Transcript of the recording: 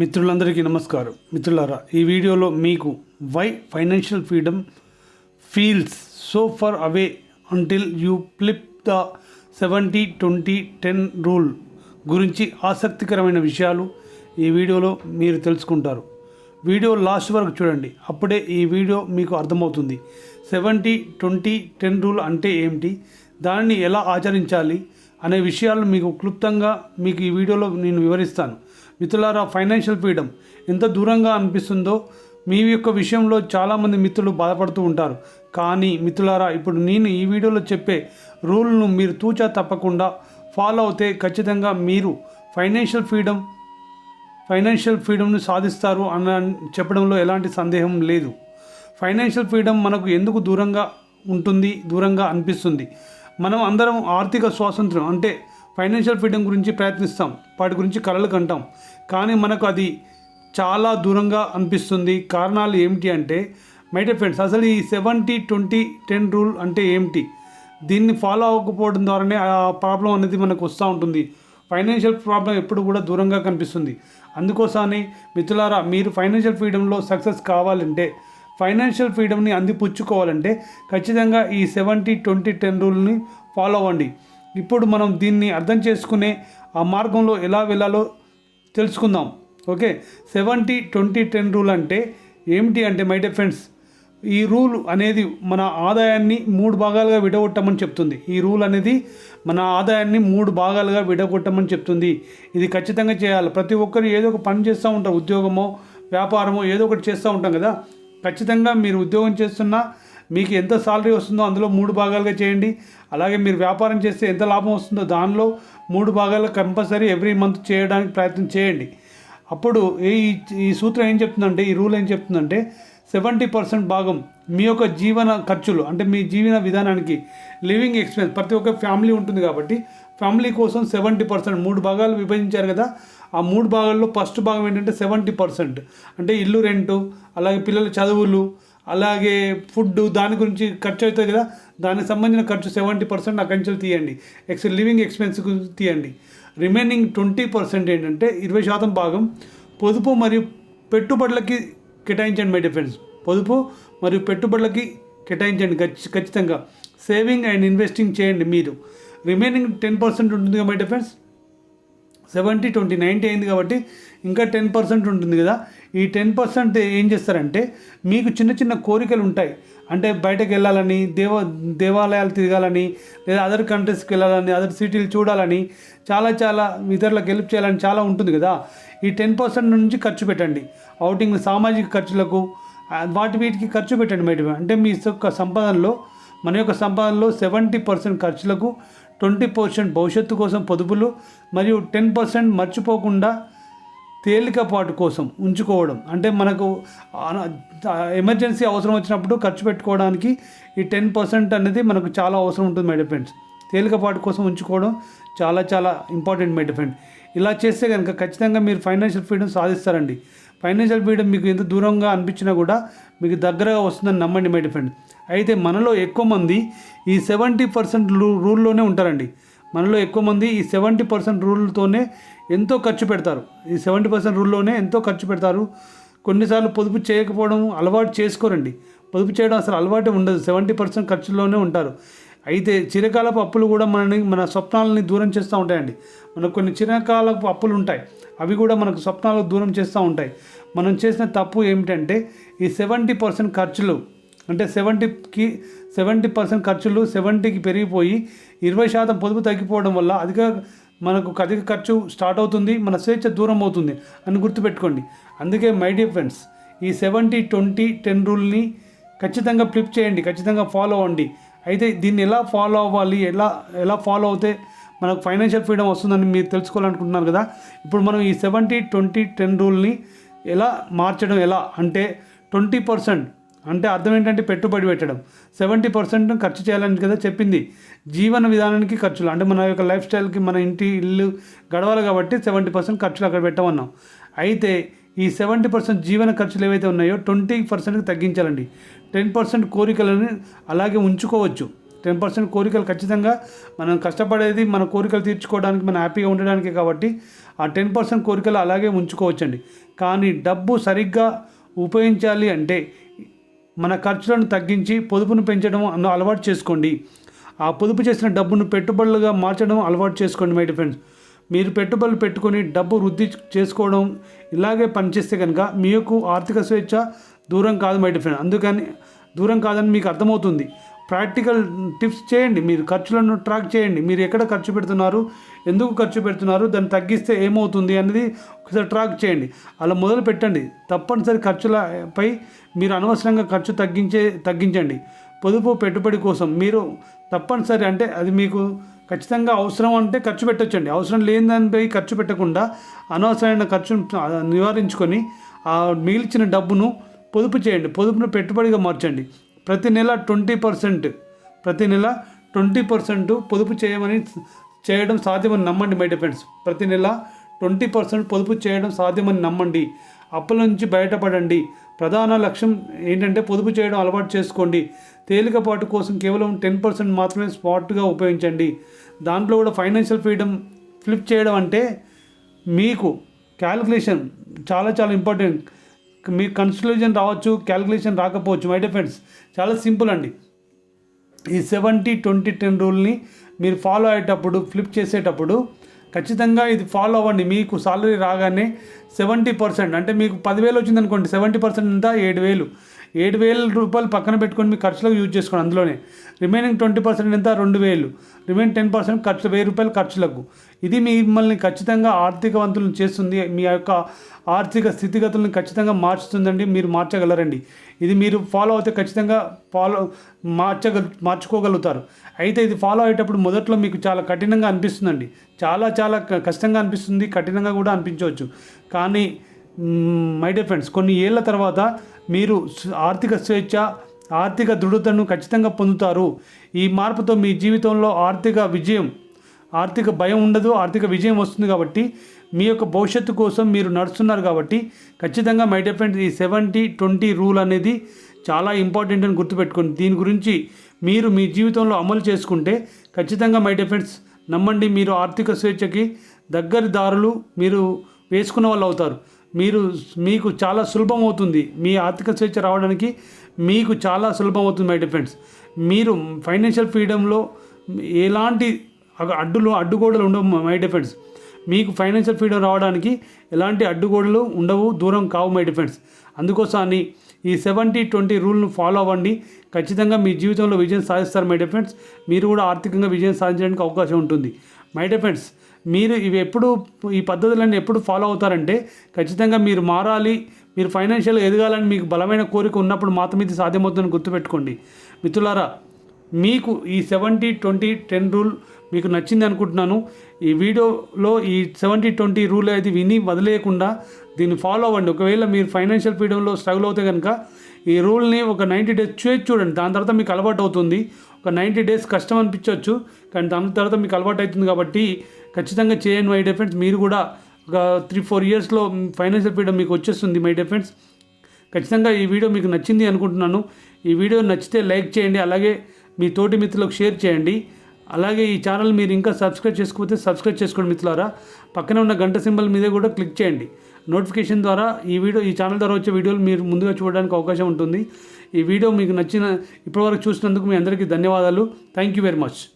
మిత్రులందరికీ నమస్కారం. మిత్రులారా ఈ వీడియోలో మీకు why financial freedom feels so far away until you flip the seventy twenty ten rule గురించి ఆసక్తికరమైన విషయాలు ఈ వీడియోలో మీరు తెలుసుకుంటారు. వీడియో లాస్ట్ వరకు చూడండి. అప్పుడే ఈ వీడియో మీకు అర్థమవుతుంది. సెవెంటీ ట్వంటీ టెన్ రూల్ అంటే ఏమిటి? దానిని ఎలా ఆచరించాలి? అనే విషయాలు మీకు క్లుప్తంగా మీకు ఈ వీడియోలో నేను వివరిస్తాను. మిత్రులారా ఫైనాన్షియల్ ఫ్రీడమ్ ఎంత దూరంగా అనిపిస్తుందో మీ యొక్క విషయంలో చాలామంది మిత్రులు బాధపడుతూ ఉంటారు. కానీ మిత్రులారా ఇప్పుడు నేను ఈ వీడియోలో చెప్పే రూల్ను మీరు తూచా తప్పకుండా ఫాలో అవుతే ఖచ్చితంగా మీరు ఫైనాన్షియల్ ఫ్రీడమ్ ఫైనాన్షియల్ ఫ్రీడమ్ను సాధిస్తారు అన్న చెప్పడంలో ఎలాంటి సందేహం లేదు. ఫైనాన్షియల్ ఫ్రీడమ్ మనకు ఎందుకు దూరంగా ఉంటుంది దూరంగా అనిపిస్తుంది? మనం అందరం ఆర్థిక స్వాతంత్రం అంటే ఫైనాన్షియల్ ఫ్రీడమ్ గురించి ప్రయత్నిస్తాం. వాటి గురించి కలలు కంటాం. కానీ మనకు అది చాలా దూరంగా అనిపిస్తుంది. కారణాలు ఏమిటి అంటే మైటే ఫ్రెండ్స్ అసలు ఈ సెవెంటీ ట్వంటీ టెన్ రూల్ అంటే ఏమిటి? దీన్ని ఫాలో అవ్వకపోవడం ద్వారానే ఆ ప్రాబ్లం అనేది మనకు వస్తూ ఉంటుంది. ఫైనాన్షియల్ ప్రాబ్లం ఎప్పుడు కూడా దూరంగా కనిపిస్తుంది. అందుకోసమని మిత్రులారా మీరు ఫైనాన్షియల్ ఫ్రీడంలో సక్సెస్ కావాలంటే ఫైనాన్షియల్ ఫ్రీడమ్ని అందిపుచ్చుకోవాలంటే ఖచ్చితంగా ఈ సెవెంటీ ట్వంటీ టెన్ రూల్ని ఫాలో అవ్వండి. ఇప్పుడు మనం దీన్ని అర్థం చేసుకునే ఆ మార్గంలో ఎలా వెళ్ళాలో తెలుసుకుందాం. Okay? Seventy twenty ten rule అంటే ఏమిటి అంటే మై ఫ్రెండ్స్ ఈ రూల్ అనేది మన ఆదాయాన్ని మూడు భాగాలుగా విడగొట్టమని చెప్తుంది. ఈ రూల్ అనేది మన ఆదాయాన్ని మూడు భాగాలుగా విడగొట్టమని చెప్తుంది. ఇది ఖచ్చితంగా చేయాలి. ప్రతి ఒక్కరు ఏదో ఒక పని చేస్తూ ఉంటారు. ఉద్యోగమో వ్యాపారమో ఏదో ఒకటి చేస్తూ ఉంటాం కదా? ఖచ్చితంగా మీరు ఉద్యోగం చేస్తున్నా మీకు ఎంత సాలరీ వస్తుందో అందులో మూడు భాగాలుగా చేయండి. అలాగే మీరు వ్యాపారం చేస్తే ఎంత లాభం వస్తుందో దానిలో మూడు భాగాలు కంపల్సరీ ఎవ్రీ మంత్ చేయడానికి ప్రయత్నం చేయండి. అప్పుడు ఈ ఈ సూత్రం ఏం చెప్తుందంటే ఈ రూల్ ఏం చెప్తుందంటే సెవెంటీ పర్సెంట్ భాగం మీ యొక్క జీవన ఖర్చులు అంటే మీ జీవన విధానానికి లివింగ్ ఎక్స్పెన్స్ ప్రతి ఒక్క ఫ్యామిలీ ఉంటుంది కాబట్టి ఫ్యామిలీ కోసం సెవెంటీ పర్సెంట్ మూడు భాగాలు విభజించారు కదా ఆ మూడు భాగాల్లో ఫస్ట్ భాగం ఏంటంటే సెవెంటీ పర్సెంట్ అంటే ఇల్లు రెంటు అలాగే పిల్లల చదువులు అలాగే ఫుడ్ దాని గురించి ఖర్చు అవుతుంది కదా దానికి సంబంధించిన ఖర్చు సెవెంటీ పర్సెంట్ అక్కడి నుంచి తీయండి. ఎక్స్ లివింగ్ ఎక్స్పెన్స్ గురించి తీయండి. రిమైనింగ్ ట్వంటీ పర్సెంట్ ఏంటంటే ఇరవై శాతం భాగం పొదుపు మరియు పెట్టుబడులకి కేటాయించండి మై డిఫెన్స్ పొదుపు మరియు పెట్టుబడులకి కేటాయించండి ఖచ్చితంగా. సేవింగ్ అండ్ ఇన్వెస్టింగ్ చేయండి మీరు. రిమైనింగ్ టెన్ పర్సెంట్ ఉంటుంది కదా my dear friends seventy twenty ninety అయింది కాబట్టి ఇంకా టెన్ పర్సెంట్ ఉంటుంది కదా. ఈ టెన్ పర్సెంట్ ఏం చేస్తారంటే మీకు చిన్న చిన్న కోరికలు ఉంటాయి. అంటే బయటకు వెళ్ళాలని దేవ దేవాలయాలు తిరగాలని లేదా అదర్ కంట్రీస్కి వెళ్ళాలని అదర్ సిటీలు చూడాలని చాలా చాలా ఇతరులకు హెల్ప్ చేయాలని చాలా ఉంటుంది కదా. ఈ టెన్ పర్సెంట్ నుంచి ఖర్చు పెట్టండి. అవుటింగ్ సామాజిక ఖర్చులకు వాటి వీటికి ఖర్చు పెట్టండి బయట అంటే మీ యొక్క సంపాదనలో మన యొక్క సంపాదనలో సెవెంటీ పర్సెంట్ ఖర్చులకు ట్వంటీ పర్సెంట్ భవిష్యత్తు కోసం పొదుపులు మరియు టెన్ పర్సెంట్ మర్చిపోకుండా తేలికపాటు కోసం ఉంచుకోవడం. అంటే మనకు ఎమర్జెన్సీ అవసరం వచ్చినప్పుడు ఖర్చు పెట్టుకోవడానికి ఈ టెన్ పర్సెంట్ అనేది మనకు చాలా అవసరం ఉంటుంది మై ఫ్రెండ్స్ తేలికపాటు కోసం ఉంచుకోవడం చాలా చాలా ఇంపార్టెంట్ మై ఫ్రెండ్ ఇలా చేస్తే కనుక ఖచ్చితంగా మీరు ఫైనాన్షియల్ ఫ్రీడమ్ సాధిస్తారండి. ఫైనాన్షియల్ ఫ్రీడమ్ మీకు ఎంత దూరంగా అనిపించినా కూడా మీకు దగ్గరగా వస్తుందని నమ్మండి మై ఫ్రెండ్ అయితే మనలో ఎక్కువ మంది ఈ సెవెంటీ పర్సెంట్ రూల్లోనే ఉంటారండి. మనలో ఎక్కువ మంది ఈ సెవెంటీ పర్సెంట్ రూల్తోనే ఎంతో ఖర్చు పెడతారు. ఈ సెవెంటీ పర్సెంట్ రూల్లోనే ఎంతో ఖర్చు పెడతారు. కొన్నిసార్లు పొదుపు చేయకపోవడం అలవాటు చేసుకోరండి. పొదుపు చేయడం అసలు అలవాటే ఉండదు. సెవెంటీ పర్సెంట్ ఖర్చుల్లోనే ఉంటారు. అయితే చిరకాలపు అప్పులు కూడా మనని మన స్వప్నాలని దూరం చేస్తూ ఉంటాయండి. మనకు కొన్ని చిరకాలపు అప్పులు ఉంటాయి. అవి కూడా మనకు స్వప్నాలకు దూరం చేస్తూ ఉంటాయి. మనం చేసిన తప్పు ఏమిటంటే ఈ సెవెంటీ పర్సెంట్ ఖర్చులు అంటే సెవెంటీకి సెవెంటీ పర్సెంట్ ఖర్చులు సెవెంటీకి పెరిగిపోయి ఇరవై శాతం పొదుపు తగ్గిపోవడం వల్ల అధిక మనకు అధిక ఖర్చు స్టార్ట్ అవుతుంది మన స్వేచ్ఛ దూరం అవుతుంది అని గుర్తుపెట్టుకోండి. అందుకే మై డియర్ ఫ్రెండ్స్ ఈ సెవెంటీ ట్వంటీ టెన్ రూల్ని ఖచ్చితంగా ఫ్లిప్ చేయండి ఖచ్చితంగా ఫాలో అవ్వండి. అయితే దీన్ని ఎలా ఫాలో అవ్వాలి ఎలా ఎలా ఫాలో అవుతే మనకు ఫైనాన్షియల్ ఫ్రీడమ్ వస్తుందని మీరు తెలుసుకోవాలనుకుంటున్నారు కదా? ఇప్పుడు మనం ఈ సెవెంటీ ట్వంటీ టెన్ రూల్ని ఎలా మార్చడం ఎలా అంటే ట్వంటీ పర్సెంట్ అంటే అర్థం ఏంటంటే పెట్టుబడి పెట్టడం. సెవెంటీ పర్సెంట్ ఖర్చు చేయాలని కదా చెప్పింది. జీవన విధానానికి ఖర్చులు. అంటే మన యొక్క లైఫ్ స్టైల్కి మన ఇంటి ఇల్లు గడవాలి కాబట్టి సెవెంటీ పర్సెంట్ ఖర్చులు అక్కడ పెట్టమన్నాం. అయితే ఈ సెవెంటీ పర్సెంట్ జీవన ఖర్చులు ఏవైతే ఉన్నాయో ట్వంటీ పర్సెంట్కి తగ్గించాలండి. టెన్ పర్సెంట్ కోరికలను అలాగే ఉంచుకోవచ్చు. టెన్ పర్సెంట్ కోరికలు ఖచ్చితంగా మనం కష్టపడేది మన కోరికలు తీర్చుకోవడానికి మనం హ్యాపీగా ఉండడానికి కాబట్టి ఆ టెన్ పర్సెంట్ కోరికలు అలాగే ఉంచుకోవచ్చండి. కానీ డబ్బు సరిగ్గా ఉపయోగించాలి అంటే మన ఖర్చులను తగ్గించి పొదుపును పెంచడం అన్న అలవాటు చేసుకోండి. ఆ పొదుపు చేసిన డబ్బును పెట్టుబడులుగా మార్చడం అలవాటు చేసుకోండి మై ఫ్రెండ్స్ మీరు పెట్టుబడులు పెట్టుకొని డబ్బు వృద్ధి చేసుకోవడం ఇలాగే పనిచేస్తే కనుక మీ యొక్క ఆర్థిక స్వేచ్ఛ దూరం కాదు మై ఫ్రెండ్ అందుకని దూరం కాదని మీకు అర్థమవుతుంది. ప్రాక్టికల్ టిప్స్ చేయండి. మీరు ఖర్చులను ట్రాక్ చేయండి. మీరు ఎక్కడ ఖర్చు పెడుతున్నారు? ఎందుకు ఖర్చు పెడుతున్నారు? దాన్ని తగ్గిస్తే ఏమవుతుంది అనేది ఒకసారి ట్రాక్ చేయండి. అలా మొదలు పెట్టండి. తప్పనిసరి ఖర్చులపై మీరు అనవసరంగా ఖర్చు తగ్గించే తగ్గించండి. పొదుపు పెట్టుబడి కోసం మీరు తప్పనిసరి అంటే అది మీకు ఖచ్చితంగా అవసరం అంటే ఖర్చు పెట్టొచ్చండి. అవసరం లేని దానిపై ఖర్చు పెట్టకుండా అనవసరమైన ఖర్చును నివారించుకొని ఆ మిగిల్చిన డబ్బును పొదుపు చేయండి. పొదుపును పెట్టుబడిగా మార్చండి. ప్రతి నెల ట్వంటీ పర్సెంట్ ప్రతి నెల ట్వంటీ పర్సెంట్ పొదుపు చేయమని చేయడం సాధ్యమని నమ్మండి మై ఫ్రెండ్స్. ప్రతి నెల ట్వంటీ పర్సెంట్ పొదుపు చేయడం సాధ్యమని నమ్మండి. అప్పుల నుంచి బయటపడండి. ప్రధాన లక్ష్యం ఏంటంటే పొదుపు చేయడం అలవాటు చేసుకోండి. తేలికపాటు కోసం కేవలం టెన్ పర్సెంట్ మాత్రమే స్పాట్గా ఉపయోగించండి. దాంట్లో కూడా ఫైనాన్షియల్ ఫ్రీడమ్ ఫ్లిప్ చేయడం అంటే మీకు క్యాలిక్యులేషన్ చాలా చాలా ఇంపార్టెంట్. మీ కన్క్లూజన్ రావచ్చు క్యాలిక్యులేషన్ రాకపోవచ్చు మై ఫ్రెండ్స్ చాలా సింపుల్ అండి. ఈ సెవెంటీ ట్వంటీ టెన్ రూల్ని మీరు ఫాలో అయ్యేటప్పుడు ఫ్లిప్ చేసేటప్పుడు ఖచ్చితంగా ఇది ఫాలో అవ్వండి. మీకు సాలరీ రాగానే సెవెంటీ పర్సెంట్ అంటే మీకు పదివేలు వచ్చింది అనుకోండి సెవెంటీ పర్సెంట్ అంతా ఏడు వేలు ఏడు వేల రూపాయలు పక్కన పెట్టుకొని మీ ఖర్చులకు యూజ్ చేసుకోండి అందులోనే. రిమైనింగ్ ట్వంటీ పర్సెంట్ ఎంత? రెండు వేలు. రిమైనింగ్ టెన్ పర్సెంట్ ఖర్చు వెయ్యి రూపాయలు ఖర్చులకు. ఇది మిమ్మల్ని ఖచ్చితంగా ఆర్థికవంతులను చేస్తుంది. మీ యొక్క ఆర్థిక స్థితిగతులను ఖచ్చితంగా మార్చుతుందండి. మీరు మార్చగలరండి. ఇది మీరు ఫాలో అయితే ఖచ్చితంగా ఫాలో మార్చగల మార్చుకోగలుగుతారు. అయితే ఇది ఫాలో అయ్యేటప్పుడు మొదట్లో మీకు చాలా కఠినంగా అనిపిస్తుందండి. చాలా చాలా కష్టంగా అనిపిస్తుంది. కఠినంగా కూడా అనిపించవచ్చు. కానీ మై డియర్ ఫ్రెండ్స్ కొన్ని ఏళ్ళ తర్వాత మీరు ఆర్థిక స్వేచ్ఛ ఆర్థిక దృఢతను ఖచ్చితంగా పొందుతారు. ఈ మార్పుతో మీ జీవితంలో ఆర్థిక విజయం ఆర్థిక భయం ఉండదు ఆర్థిక విజయం వస్తుంది కాబట్టి మీ యొక్క భవిష్యత్తు కోసం మీరు నడుస్తున్నారు కాబట్టి ఖచ్చితంగా మై డిఫెండ్ ఈ సెవెంటీ ట్వంటీ రూల్ అనేది చాలా ఇంపార్టెంట్ అని గుర్తుపెట్టుకోండి. దీని గురించి మీరు మీ జీవితంలో అమలు చేసుకుంటే ఖచ్చితంగా మై డిఫెండ్స్ నమ్మండి మీరు ఆర్థిక స్వేచ్ఛకి దగ్గరి దారులు మీరు వేసుకున్న వాళ్ళు అవుతారు. మీరు మీకు చాలా సులభం అవుతుంది. మీ ఆర్థిక స్వేచ్ఛ రావడానికి మీకు చాలా సులభం అవుతుంది మై డిఫెండ్స్ మీరు ఫైనాన్షియల్ ఫ్రీడంలో ఎలాంటి అడ్డులు అడ్డుగోడలు ఉండవు మై డిఫెన్స్ మీకు ఫైనాన్షియల్ ఫ్రీడమ్ రావడానికి ఎలాంటి అడ్డుగోడలు ఉండవు దూరం కావు మై డిఫెన్స్ అందుకోసాన్ని ఈ సెవెంటీ ట్వంటీ రూల్ను ఫాలో అవ్వండి. ఖచ్చితంగా మీ జీవితంలో విజయం సాధిస్తారు మై డిఫెండ్స్ మీరు కూడా ఆర్థికంగా విజయం సాధించడానికి అవకాశం ఉంటుంది. మై డిఫెండ్స్ మీరు ఇవి ఎప్పుడు ఈ పద్ధతులన్నీ ఎప్పుడు ఫాలో అవుతారంటే ఖచ్చితంగా మీరు మారాలి. మీరు ఫైనాన్షియల్ ఎదగాలని మీకు బలమైన కోరిక ఉన్నప్పుడు మాత్రం ఇది సాధ్యమవుతుందని గుర్తుపెట్టుకోండి. మిత్రులారా మీకు ఈ సెవెంటీ ట్వంటీ టెన్ రూల్ మీకు నచ్చింది అనుకుంటున్నాను. ఈ వీడియోలో ఈ సెవెంటీ ట్వంటీ రూల్ అయితే విని వదిలేయకుండా దీన్ని ఫాలో అవ్వండి. ఒకవేళ మీరు ఫైనాన్షియల్ ఫ్రీడంలో స్ట్రగుల్ అవుతే కనుక ఈ రూల్ని ఒక నైంటీ డేస్ చేసి చూడండి. దాని తర్వాత మీకు అలవాటు అవుతుంది. ఒక నైంటీ డేస్ కష్టం అనిపించవచ్చు. కానీ దాని తర్వాత మీకు అలవాటు అవుతుంది కాబట్టి ఖచ్చితంగా చేయండి మై డిఫెన్స్ మీరు కూడా ఒక త్రీ ఫోర్ ఇయర్స్లో ఫైనాన్షియల్ ఫ్రీడమ్ మీకు వచ్చేస్తుంది మై డిఫెన్స్ ఖచ్చితంగా ఈ వీడియో మీకు నచ్చింది అనుకుంటున్నాను. ఈ వీడియో నచ్చితే లైక్ చేయండి. అలాగే మీ తోటి మిత్రులకు షేర్ చేయండి. అలాగే ఈ ఛానల్ మీరు ఇంకా సబ్స్క్రైబ్ చేసుకోకపోతే సబ్స్క్రైబ్ చేసుకోండి మిత్రులారా. పక్కన ఉన్న గంట సింబల్ మీద కూడా క్లిక్ చేయండి. నోటిఫికేషన్ ద్వారా ఈ వీడియో ఈ ఛానల్ ద్వారా వచ్చే వీడియోలు మీరు ముందుగా చూడడానికి అవకాశం ఉంటుంది. ఈ వీడియో మీకు నచ్చిన ఇప్పటివరకు చూసినందుకు మీ అందరికీ ధన్యవాదాలు. Thank you very much